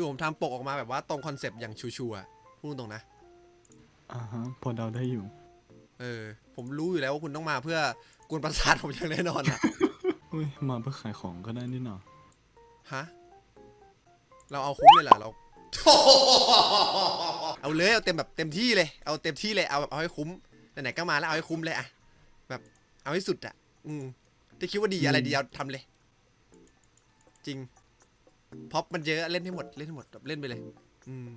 คือผมทำปกออกมาแบบว่าตรงคอนเซปต์อย่างชัวร์ๆอะพูดตรงนะ อ่าฮะพอเดาได้อยู่เออ ผมรู้อยู่แล้วว่าคุณต้องมาเพื่อกวนประสาทผมอย่างแน่นอนอะ อุ้ยมาเพื่อขายของก็ได้นี่หนาฮะ เราเอาคุ้มเลยเหรอเรา เอาเลยเอาเต็มแบบเต็มที่เลย เอาเต็มที่เลย เอาแบบเอาให้คุ้ม ไหนๆก็มาแล้วเอาให้คุ้มเลยอะแบบเอาให้สุดอะอืมที่คิดว่าดีอะไรดีเอาทำเลย จริง พ็อปมันเยอะเล่นให้หมดเล่นให้หมดแบบเล่นไปเลยอืม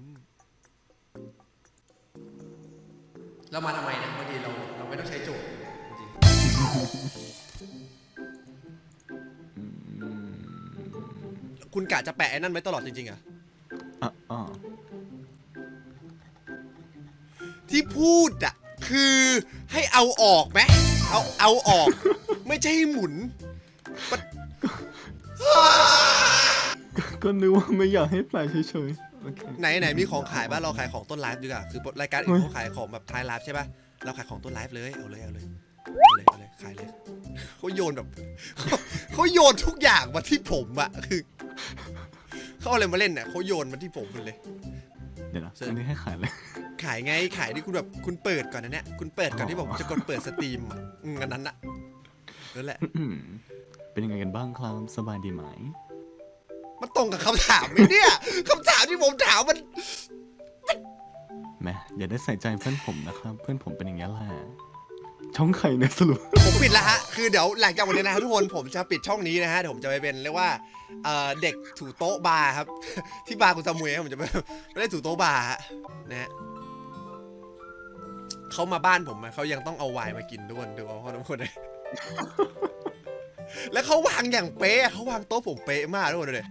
เรามาทำไมนะบางทีเราเราไม่ต้องใช้โจทย์จริงคุณกะจะแปะไอ้นั่นไว้ตลอดจริงๆอะอะอ่าที่พูดอะคือให้เอาออกไหมเอาเอาออก ไม่ใช่ให้หมุน ก็นึกว่าไม่อยากให้แปลเฉยๆโอเค ไหนไหนมีของขายบ้างเราขายของต้นไลฟ์ดีกว่าคือ รายการอื่เฮ้นยเขาขายของแบบท้ายไลฟ์ใช่ป่ะเราขายของต้นไลฟ์เลยเอาเลยเอาเลยเอาเลยเอาเลยขายเลยเขาโยนแบบเขาเขาโยนทุกอย่างมาที่ผมอะคือเขาเอาอะไรมาเล่นเนี่ยเขาโยนมาที่ผมหมดเลย เดี๋ยวนะเสร็จ อันนี้ให้ขายเลย ขายไงขายที่คุณแบบคุณเปิดก่อนนะเนี่ยคุณเปิดก่อนที่ผมอ๋อจะกดเปิดสตรีมอะอืมอันนั้นอะนั่นแหละอืมเป็นยังไงกันบ้างครับ สบายดีไหม มันตรงกับคำถามไหมเนี่ย คำถามที่ผมถามมัน แหม่อย่าได้ใส่ใจเพื่อนผมนะครับ เพื่อนผมเป็นอย่างนี้ยแหละช่องไข่เนี่ยสรุป ผมปิดแล้วฮะ คือเดี๋ยวหลังจากวันนี้นะฮะทุกคนผมจะปิดช่องนี้นะฮะเดี๋ยวผมจะไปเป็นเรียกว่าเอ่อเด็กถูโต๊ะบาร์ครับ ที่บาร์คุณซามุยผมจะไปไม่ได้ถูโต๊ะบาร์ฮะนะฮะเขามาบ้านผมอะเขายังต้องเอาไวน์มากินด้วยดูเอาทุกคนเลย แล้วเขาวางอย่างเป๊ะเขาวางโต๊ะผมเป๊ะมากทุกคนเลย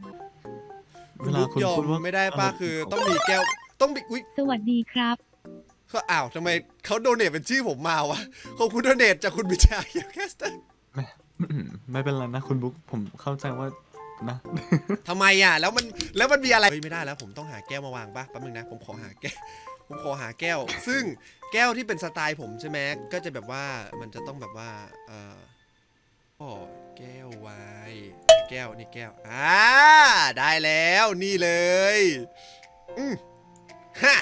เวลาคุณยอมพูดว่าไม่ได้ป้าคือต้องมีแก้วต้องมีอุ้ยสวัสดีครับ ก็อ้าวทำไมเขาโดเนทเป็นชื่อผมมาวะขอบคุณโดเนทจากคุณบิชาเคียวแคสเตอร์อืมไม่เป็นไรนะคุณบุ๊กผมเข้าใจว่านะทำไมอะ แล้วมันแล้วมันมีอะไรเฮ้ยไม่ได้แล้วผมต้องหาแก้วมาวางป่ะแป๊บนึงนะผมขอหาแก้วผมขอหาแก้ว ซึ่งแก้วที่เป็นสไตล์ผมใช่ไหมก็จะแบบว่ามันจะต้องแบบว่าเอออ๋อ แก้วนี่แก้วอ่าได้แล้วนี่เลยอืมฮะ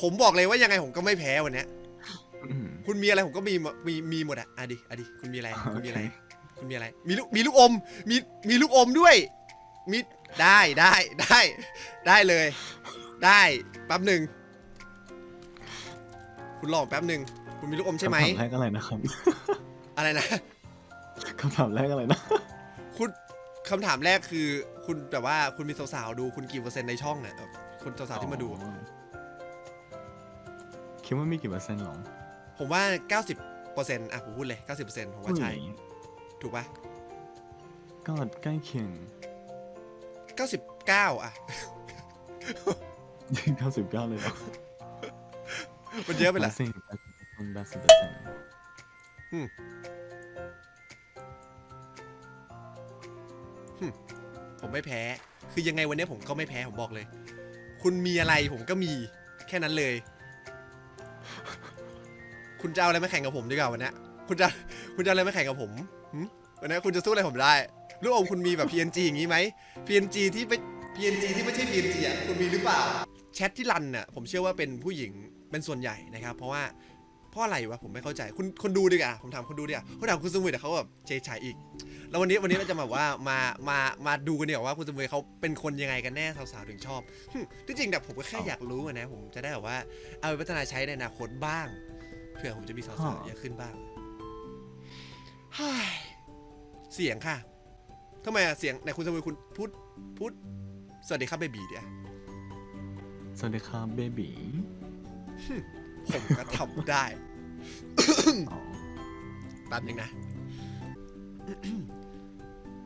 ผมบอกเลยว่ายังไงผมก็ไม่แพ้วันเนี้ยอืม คุณมีอะไรผมก็มีหมดมีมีหมดอะอะดิอะดิคุณมีอะไรคุณมีอะไรโอเคคุณมีอะไร มีลูกมีลูกอม มีมีลูกอมด้วย มีได้ได้ได้ได้เลย ได้แป๊บหนึ่งคุณรอแป๊บหนึ่งคุณมีลูกอมใช่ไหมคำถามแรกอะไรนะครับอะไรนะ คำถามแรกอะไรนะคุณ คำถามแรกคือคุณแบบว่าคุณมีสาวๆดูคุณกี่เปอร์เซ็นต์ในช่องเนี่ยแบบคนสาวๆที่มาดูอ๋อคิดว่ามีกี่เปอร์เซ็นต์หรอผมว่า 90เปอร์เซ็นต์อะผมพูดเลย 90เปอร์เซ็นต์ผมว่าใช่อุ้ยถูกปะก็ใกล้เคียง99 อะเก้าสิบเก้าเลยเหรอมันเยอะไปละสิบแปดสิบแปดสิบเปอร์เซ็นต์ ผมไม่แพ้ คือยังไงวันนี้ผมก็ไม่แพ้ผมบอกเลย คุณมีอะไรผมก็มีแค่นั้นเลย คุณจะเอาอะไรมาแข่งกับผมดีกว่าวันนี้คุณจะคุณจะเอาอะไรมาแข่งกับผมวันนี้คุณจะสู้อะไรผมได้ลูกอมคุณมีแบบ PNG อย่างนี้ไหม PNG ที่ไม่ PNG ที่ไม่ใช่ PNG อะคุณมีหรือเปล่าแชทที่รันน่ะผมเชื่อว่าเป็นผู้หญิงเป็นส่วนใหญ่นะครับ เพราะว่า เพราะอะไรวะผมไม่เข้าใจคุณคนดูดีกว่าผมถามคนดูดีกว่าผมถามคุณสมุยแต่เขาแบบเฉยฉายอีก แล้ววันนี้วันนี้เราจะมาแบบว่ามามามาดูกันเนี่ยว่าคุณสมุยเขาเป็นคนยังไงกันแน่สาวๆถึงชอบหึที่จริงแบบผมก็แค่อยากรู้อะนะ ผมจะได้แบบว่าเอาไปพัฒนาใช้ในอนาคตบ้างเผื่อผมจะมีสาวๆเยอะขึ้นบ้างเฮ้ยเสียงค่ะทำไมอะเสียงไหนคุณสมุยคุณพูดพูดสวัสดีครับเบบีเดียสวัสดีครับเบบีผมก็ทำได้อ๋อ แป๊บนึงนะ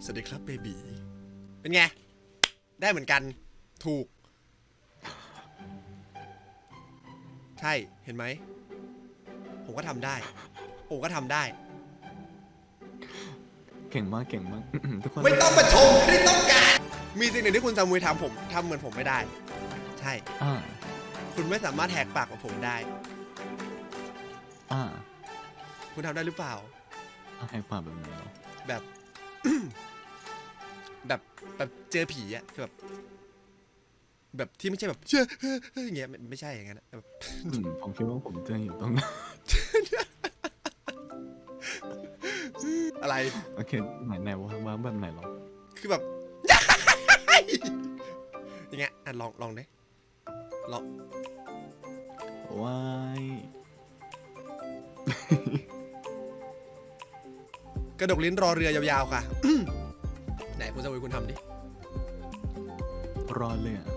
สวัสดีครับเบบีเป็นไง ได้เหมือนกัน ถูก ใช่ เห็นไหม ผมก็ทำได้ ผมก็ทำได้ เก่งมากเก่งมาก ทุกคน ไม่ต้องมาชมไม่ต้องการ มีสิ่งหนึ่งที่คุณซามุยทำผมทำเหมือนผมไม่ได้ ใช่ อ่า คุณไม่สามารถแหกปากกับผมได้ อ่าคุณทำได้หรือเปล่าอ่าให้ปากแบบไหนเหรอแบบ แบบแบบเจอผีอะคือแบบ แบบที่ไม่ใช่แบบเชื่อเฮ้อเฮ้ออย่างเงี้ยไม่ไม่ใช่อย่างนั้นอะแบบอืมผมคิดว่าผมจะอยู่ตรงนั้นอะไรโอเคไหนไหนว่าว่าแบบไหนหรอคือแบบอย่างเงี้ยอะลองลองดิลองว้าย กระดกลิ้นรอเรือยาวๆค่ะ ไหนคุณสมุยคุณทำดิ รอเลยอะ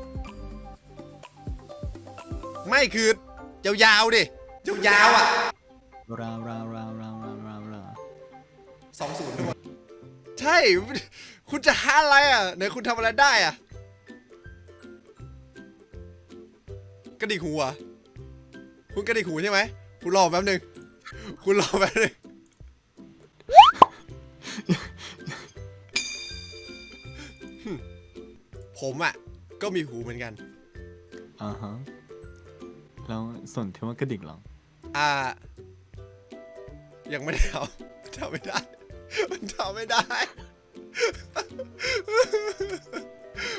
ไม่คือยาวๆดิยาวๆอะราวราวราวราวราวราวราวสองศูนย์ด้วยใช่ คุณจะหาอะไรอะไหนคุณทำอะไรได้อะกระดิกหูเหรอะคุณกระดิกหูใช่ไหมคุณรอแป๊บหนึง คุณรอแป๊บหนึงผมอะ ก็มีหูเหมือนกัน อ่าฮะ แล้วส่วนที่ว่ากระดิกเหรอ อ่า ยังไม่ได้ทำทำไม่ได้ มันทำไม่ได้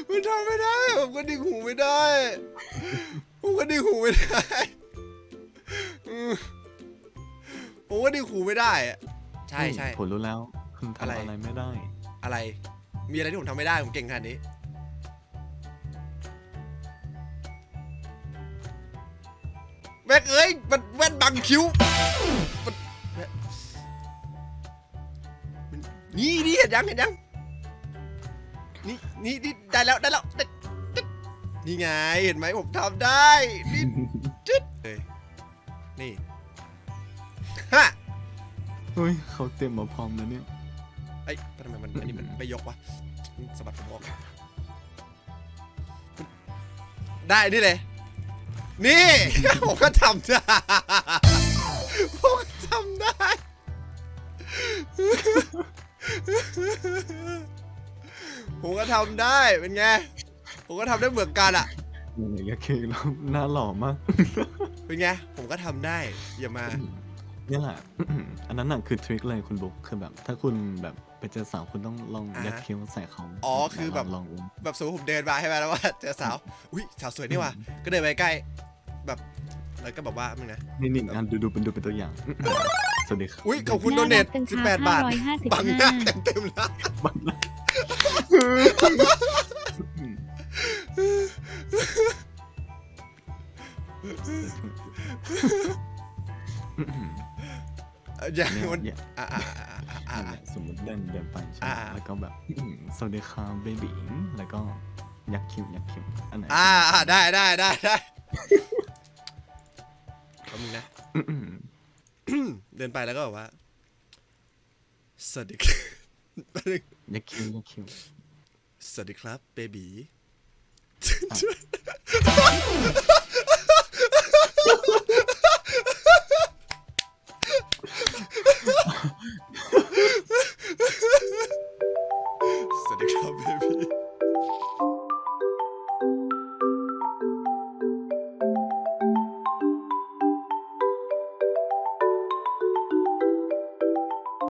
มันทำไม่ได้ ผมก็ดิ่งหูไม่ได้ ผมก็ดิ่งหูไม่ได้ ผมก็ดิ่งหูไม่ได้อะใช่ใช่ ผมรู้แล้วคุณอะไรทำอะไรไม่ได้ อะไร มีอะไรที่ผมทำไม่ได้ผมเก่งขนาดนี้ แม็กเอ้ย มันแว่นบังคิ้วมันมันนี่นี่เห็นยังเห็นยัง นี่นี่นี่ได้แล้วได้แล้วได้ได้นี่ไงเห็นไหมผมทำได้ นี่จึ๊ดเลยนี่ฮะ เฮ้ยเขาเตรียมมาพร้อมแล้วเนี่ยไอ้ยทำไมมันอันนี้มันไม่ยกวะสะบัดผมออกได้นี่เลย นี่ ผมก็ทำได้ผมก็ทำได้ ผมก็ทำได้เป็นไง ผมก็ทำได้เหมือนกันอะยังไงก็คือเราหน้าหล่อมาก เป็นไง ผมก็ทำได้ อย่ามา นี่แหละ อันนั้นน่ะคือทริคเลยคุณบุ๊คคือแบบถ้าคุณแบบไปเจอสาวคุณต้องลองอ่าฮะยัดเคี้ยวใส่เขาอ๋อคือแบบ ลองอุ้มแบบสมมติผมเดินมาใช่ไหมแล้วว่าเจอสาว อุ้ยสาวสวยนี่ว่ะก็เดินไปใกล้ แบบแล้วก็แบบว่ามึงนะ นี่นี่อันดูดูเป็นดูเป็นตัวอย่าง สวัสดีครับอุ้ยขอบคุณโดเนทน่ารักจัง18บาทค่ะบังหน้า555เต็มเต็มๆแล้วบังนะอืมเอ่ออย่าเนี่ยมันเนี่ยอ่าอ่าอ่าอ่าอ่าเนี่ยสมมติเดินเดินไปใช่ไหมอ่า แล้วก็แบบอืมสวัสดีครับเบบีแล้วก็ยักคิ้วยักคิ้วอันไหนอ่าอ่าได้ได้ได้ได้ขอบคุณนะ อืมอืมเดินไปแล้วก็แบบว่าสวัสดีครับยักคิ้วยักคิ้วสวัสดีครับเบบีอะ